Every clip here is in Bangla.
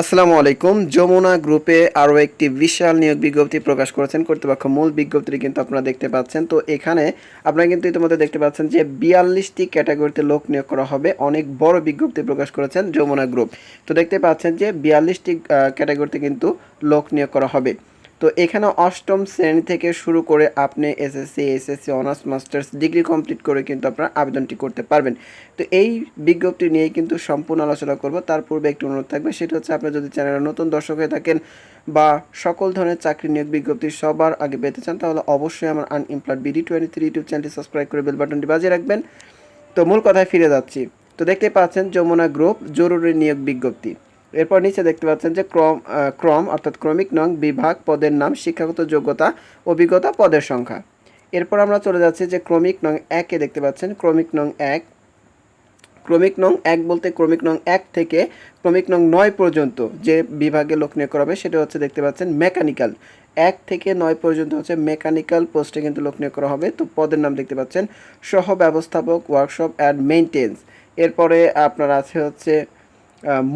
আসসালামু আলাইকুম। যমুনা গ্রুপে আরও একটি বিশাল নিয়োগ বিজ্ঞপ্তি প্রকাশ করেছেন কর্তৃপক্ষ। মূল বিজ্ঞপ্তিটি কিন্তু আপনারা দেখতে পাচ্ছেন। তো এখানে আপনারা কিন্তু ইতিমধ্যে দেখতে পাচ্ছেন যে বিয়াল্লিশটি ক্যাটাগরিতে লোক নিয়োগ করা হবে। অনেক বড় বিজ্ঞপ্তি প্রকাশ করেছেন যমুনা গ্রুপ তো দেখতে পাচ্ছেন যে বিয়াল্লিশটি ক্যাটাগরিতে কিন্তু লোক নিয়োগ করা হবে। তো এখানে অষ্টম শ্রেণি থেকে শুরু করে আপনি SSC SSC honours masters degree complete করে কিন্তু আপনারা আবেদনটি করতে পারবেন। তো এই বিজ্ঞপ্তি নিয়েই কিন্তু সম্পূর্ণ আলোচনা করব। তার পূর্বে একটি অনুরোধ থাকবে, সেটা হচ্ছে আপনি যদি চ্যানেলের নতুন দর্শক হয়ে থাকেন বা সকল ধরনের চাকরি নিয়োগ বিজ্ঞপ্তি সবার আগে পেতে চান, তাহলে অবশ্যই আমার unemployed BD twenty three YouTube চ্যানেলটি সাবস্ক্রাইব করে বেল বাটনটি বাজিয়ে রাখবেন। তো মূল কথায় ফিরে যাচ্ছি। তো দেখতে পাচ্ছেন যমুনা গ্রুপ জরুরি নিয়োগ বিজ্ঞপ্তি। এরপর নিচে দেখতে পাচ্ছেন যে ক্রম ক্রম, অর্থাৎ ক্রমিক নং বিভাগ পদের নাম, শিক্ষাগত যোগ্যতা, অভিজ্ঞতা, পদের সংখ্যা। এরপর আমরা চলে যাচ্ছি যে ক্রমিক নং একে দেখতে পাচ্ছেন, ক্রমিক নং এক। ক্রমিক নং এক বলতে ক্রমিক নং এক থেকে ক্রমিক নং নয় পর্যন্ত যে বিভাগে লোক নিয়োগ করা হবে, সেটা হচ্ছে দেখতে পাচ্ছেন মেকানিক্যাল। এক থেকে নয় পর্যন্ত হচ্ছে মেকানিক্যাল পোস্টে কিন্তু লোক নিয়োগ করা হবে। তো পদের নাম দেখতে পাচ্ছেন সহ ব্যবস্থাপক ওয়ার্কশপ অ্যান্ড মেইনটেন্স এরপরে আপনার আছে হচ্ছে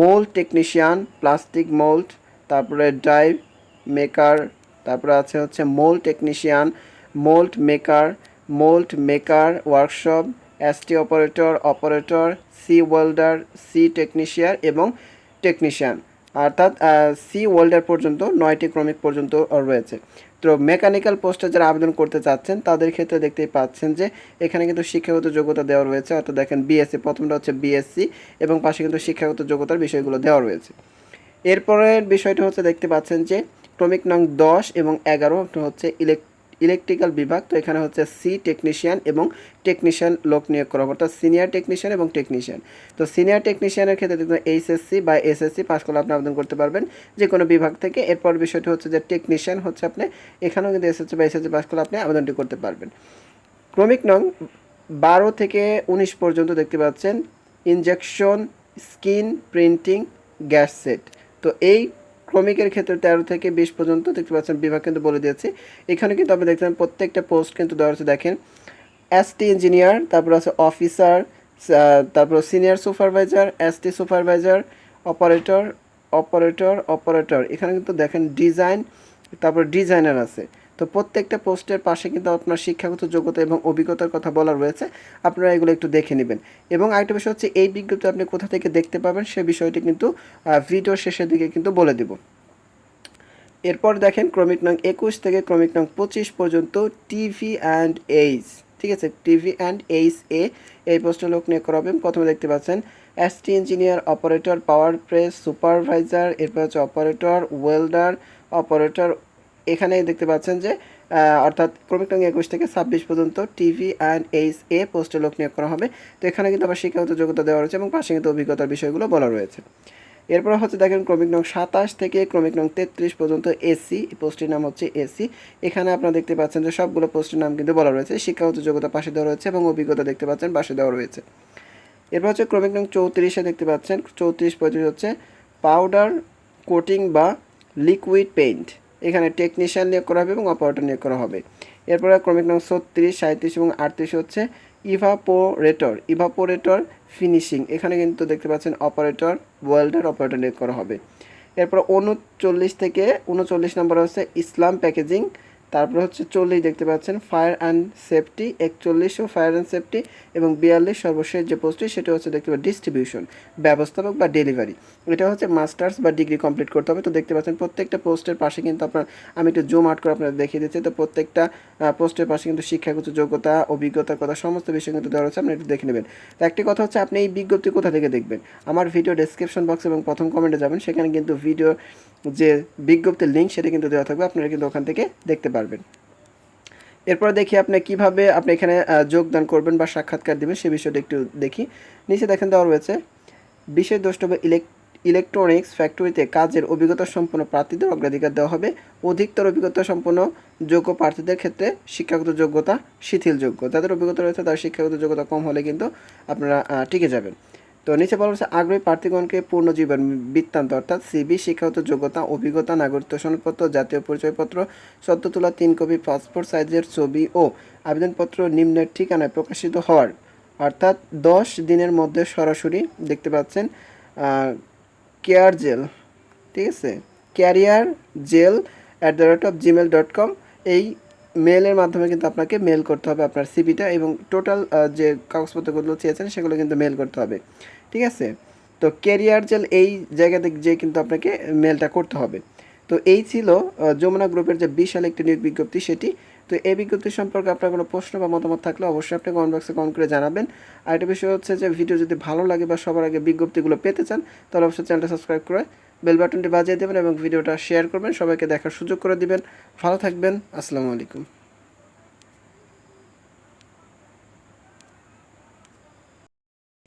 মোল্ড টেকনিশিয়ান প্লাস্টিক মোল্ড তারপরে ড্রাইভ মেকার তারপরে আছে হচ্ছে mould technician mould maker mould maker workshop ST operator operator C welder C technician এবং টেকনিশিয়ান অর্থাৎ সি ওয়েল্ডার পর্যন্ত, নয়টি ক্রমিক পর্যন্ত রয়েছে। তো মেকানিক্যাল পোস্টে যারা আবেদন করতে চাচ্ছেন, তাদের ক্ষেত্রে দেখতেই পাচ্ছেন যে এখানে কিন্তু শিক্ষাগত যোগ্যতা দেওয়া রয়েছে। অর্থাৎ দেখেন বিএসসি প্রথমটা হচ্ছে বিএসসি এবং পাশে কিন্তু শিক্ষাগত যোগ্যতার বিষয়গুলো দেওয়া রয়েছে। এরপরের বিষয়টা হচ্ছে দেখতে পাচ্ছেন যে ক্রমিক নং দশ এবং এগারো হচ্ছে ইলেক ইলেকট্রিক্যাল বিভাগ, তো এখানে হচ্ছে সি টেকনিশিয়ান এবং টেকনিশিয়ান লোক নিয়োগ করা অর্থাৎ সিনিয়র টেকনিশিয়ান এবং টেকনিশিয়ান। তো সিনিয়র টেকনিশিয়ানের ক্ষেত্রে দেখবেন এইচএসসি বা এসএসসি পাস করলে আপনি আবেদন করতে পারবেন যে কোনো বিভাগ থেকে। এরপর বিষয়টি হচ্ছে যে টেকনিশিয়ান হচ্ছে আপনি, এখানেও কিন্তু এসএসসি বা এসএসসি পাস করলে আপনি আবেদনটি করতে পারবেন। ক্রমিক নং, বারো থেকে উনিশ পর্যন্ত দেখতে পাচ্ছেন injection skin printing gas set তো এই ক্রমিকের ক্ষেত্রে তেরো থেকে বিশ পর্যন্ত দেখতে পাচ্ছেন, বিভাগ কিন্তু বলে দিয়েছে। এখানে কিন্তু আপনি দেখতে প্রত্যেকটা পোস্ট কিন্তু দেওয়া হচ্ছে দেখেন এসটি ইঞ্জিনিয়ার তারপর আছে অফিসার তারপর senior supervisor S T supervisor operator operator operator এখানে কিন্তু দেখেন ডিজাইন তারপর ডিজাইনার আছে। তো প্রত্যেকটা পোস্টের পাশে কিন্তু আপনার শিক্ষাগত যোগ্যতা এবং অভিজ্ঞতার কথা বলা রয়েছে। আপনারা এগুলো একটু দেখে নেবেন। এবং আরেকটা বিষয় হচ্ছে, এই বিজ্ঞপ্তি আপনি কোথা থেকে দেখতে পাবেন সে বিষয়টি কিন্তু ভিডিও শেষের দিকে কিন্তু বলে দেব। এরপর দেখেন, ক্রমিক নং একুশ থেকে ক্রমিক নং পঁচিশ পর্যন্ত টিভি অ্যান্ড এইচ ঠিক আছে? টিভি অ্যান্ড এইচ এ এই পোস্টে লোক নিয়োগ করাবেন প্রথমে দেখতে পাচ্ছেন ST engineer operator power press supervisor এরপর হচ্ছে অপারেটর ওয়েল্ডার অপারেটর এখানে দেখতে পাচ্ছেন যে অর্থাৎ ক্রমিক নং একুশ থেকে ছাব্বিশ পর্যন্ত টিভি অ্যান্ড এইচ এ পোস্টে লোক নিয়োগ করা হবে। তো এখানে কিন্তু আবার শিক্ষাগত যোগ্যতা দেওয়া রয়েছে এবং পাশে কিন্তু অভিজ্ঞতার বিষয়গুলো বলা রয়েছে। এরপর হচ্ছে দেখেন ক্রমিক নং সাতাশ থেকে ক্রমিক নং তেত্রিশ পর্যন্ত এসি পোস্টের নাম হচ্ছে এসি এখানে আপনারা দেখতে পাচ্ছেন যে সবগুলো পোস্টের নাম কিন্তু বলা রয়েছে। শিক্ষাগত যোগ্যতা পাশে দেওয়া রয়েছে এবং অভিজ্ঞতা দেখতে পাচ্ছেন পাশে দেওয়া রয়েছে। এরপর হচ্ছে ক্রমিক নং চৌত্রিশে দেখতে পাচ্ছেন। চৌত্রিশ পঁয়ত্রিশ হচ্ছে পাউডার কোটিং বা লিকুইড পেইন্ট এখানে টেকনিশিয়ান নিয়োগ করা হবে এবং অপারেটর নিয়োগ করা হবে। এরপরে ক্রমিক নং ছত্রিশ সাঁত্রিশ এবং আটত্রিশ হচ্ছে ইভাপোরেটর ইভাপোরেটর ফিনিশিং এখানে কিন্তু দেখতে পাচ্ছেন অপারেটর ওয়েল্ডার অপারেটর নিয়োগ করা হবে। এরপর উনচল্লিশ থেকে উনচল্লিশ নম্বর হচ্ছে ইসলাম প্যাকেজিং তারপর হচ্ছে চল্লিশ দেখতে পাচ্ছেন ফায়ার অ্যান্ড সেফটি একচল্লিশও ফায়ার অ্যান্ড সেফটি এবং বিয়াল্লিশ সর্বশেষ যে পোস্টটি সেটা হচ্ছে দেখতে পাচ্ছেন ডিস্ট্রিবিউশন ব্যবস্থাপক বা ডেলিভারি এটা হচ্ছে মাস্টার্স বা ডিগ্রি কমপ্লিট করতে হবে। তো দেখতে পাচ্ছেন প্রত্যেকটা পোস্টের পাশে কিন্তু আপনার, আমি একটু জুম আউট করে আপনাদের দেখিয়ে দিচ্ছি। তো প্রত্যেকটা পোস্টের পাশে কিন্তু শিক্ষাগত যোগ্যতা, অভিজ্ঞতার কথা, সমস্ত বিষয় কিন্তু দেওয়া রয়েছে। আপনি একটু দেখে নেবেন। তো একটি কথা হচ্ছে, আপনি এই বিজ্ঞপ্তি কোথা থেকে দেখবেন? আমার ভিডিও ডেসক্রিপশন বক্স এবং প্রথম কমেন্টে যাবেন। সেখানে কিন্তু ভিডিও যে বিজ্ঞপ্তির লিঙ্ক সেটা কিন্তু দেওয়া থাকবে, আপনারা কিন্তু ওখান থেকে দেখতে পারবেন। এরপর দেখি আপনি কীভাবে আপনি এখানে যোগদান করবেন বা সাক্ষাৎকার দেবেন, সে বিষয়টা একটু দেখি। নিচে দেখেন দেওয়া রয়েছে বিশেষ দ্রষ্টব্য ইলেক ইলেকট্রনিক্স ফ্যাক্টরিতে কাজের অভিজ্ঞতা সম্পন্ন প্রার্থীদের অগ্রাধিকার দেওয়া হবে। অধিকতর অভিজ্ঞতা সম্পন্ন যোগ্য প্রার্থীদের ক্ষেত্রে শিক্ষাগত যোগ্যতা শিথিলযোগ্য। যাদের অভিজ্ঞতা রয়েছে তার শিক্ষাগত যোগ্যতা কম হলে কিন্তু আপনারা টিকে যাবেন। তো নিচে বলা হচ্ছে, আগ্রহী প্রার্থীগণকে পূর্ণ জীবন বৃত্তান্ত, অর্থাৎ সিবি, শিক্ষাগত যোগ্যতা, অভিজ্ঞতা, নাগরিকত্ব সনদপত্র, জাতীয় পরিচয়পত্র সদ্য তোলা তিন কপি, পাসপোর্ট সাইজের ছবি ও আবেদনপত্র নিম্নের ঠিকানায় প্রকাশিত হওয়ার, অর্থাৎ দশ দিনের মধ্যে সরাসরি দেখতে পাচ্ছেন কেয়ার জেল, ঠিক আছে? Career gel at the rate of Gmail dot com এই মেলের মাধ্যমে কিন্তু আপনাকে মেল করতে হবে আপনার সিভিটা এবং টোটাল যে কাগজপত্রগুলো চেয়েছেন সেগুলো কিন্তু মেল করতে হবে। ঠিক আছে? তো ক্যারিয়ার জেল এই জায়গাতে যে কিন্তু আপনাকে মেলটা করতে হবে। তো এই ছিল যমুনা গ্রুপের যে বিশাল একটি নিয়োগ বিজ্ঞপ্তি সেটি। তো এই বিজ্ঞপ্তি সম্পর্কে আপনার কোনো প্রশ্ন বা মতামত থাকলে অবশ্যই আপনি কমেন্ট বক্সে কমেন্ট করে জানাবেন। আর একটা বিষয় হচ্ছে যে ভিডিও যদি ভালো লাগে বা সবার আগে বিজ্ঞপ্তিগুলো পেতে চান, তাহলে অবশ্যই চ্যানেলটা সাবস্ক্রাইব করে বেল বাটনটি বাজিয়ে দেবেন এবং ভিডিওটা শেয়ার করবেন। সবাইকে দেখার সুযোগ করে দিবেন। ভালো থাকবেন। আসসালামু আলাইকুম।